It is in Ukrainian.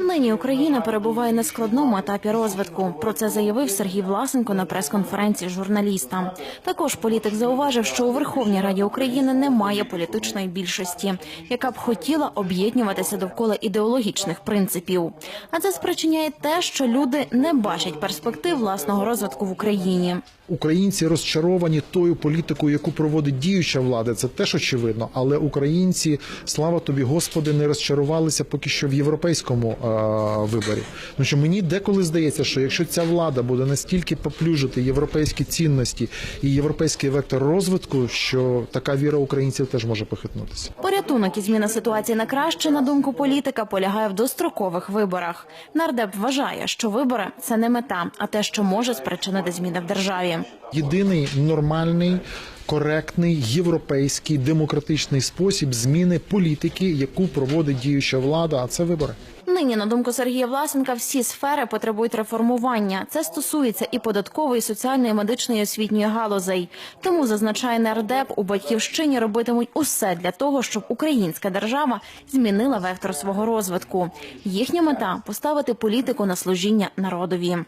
Нині Україна перебуває на складному етапі розвитку. Про це заявив Сергій Власенко на прес-конференції з журналістам. Також політик зауважив, що у Верховній Раді України немає політичної більшості, яка б хотіла об'єднуватися довкола ідеологічних принципів. А це спричиняє те, що люди не бачать перспектив власного розвитку в Україні. Українці розчаровані тою політикою, яку проводить діюча влада. Це теж очевидно. Але українці, слава тобі, Господи, не розчарувалися поки що в європейському е, виборі. Тому що мені деколи здається, що якщо ця влада буде настільки поплюжити європейські цінності і європейський вектор розвитку, що така віра українців теж може похитнутися. Порятунок і зміна ситуації на краще, на думку політика, полягає в дострокових виборах. Нардеп вважає, що вибори це не мета, а те, що може спричинити зміни в державі. Єдиний нормальний, коректний європейський демократичний спосіб зміни політики, яку проводить діюча влада, а це вибори. Нині, на думку Сергія Власенка, всі сфери потребують реформування. Це стосується і податкової, соціальної, медичної і освітньої галузей. Тому зазначає нардеп, у батьківщині робитимуть усе для того, щоб українська держава змінила вектор свого розвитку. Їхня мета поставити політику на служіння народові.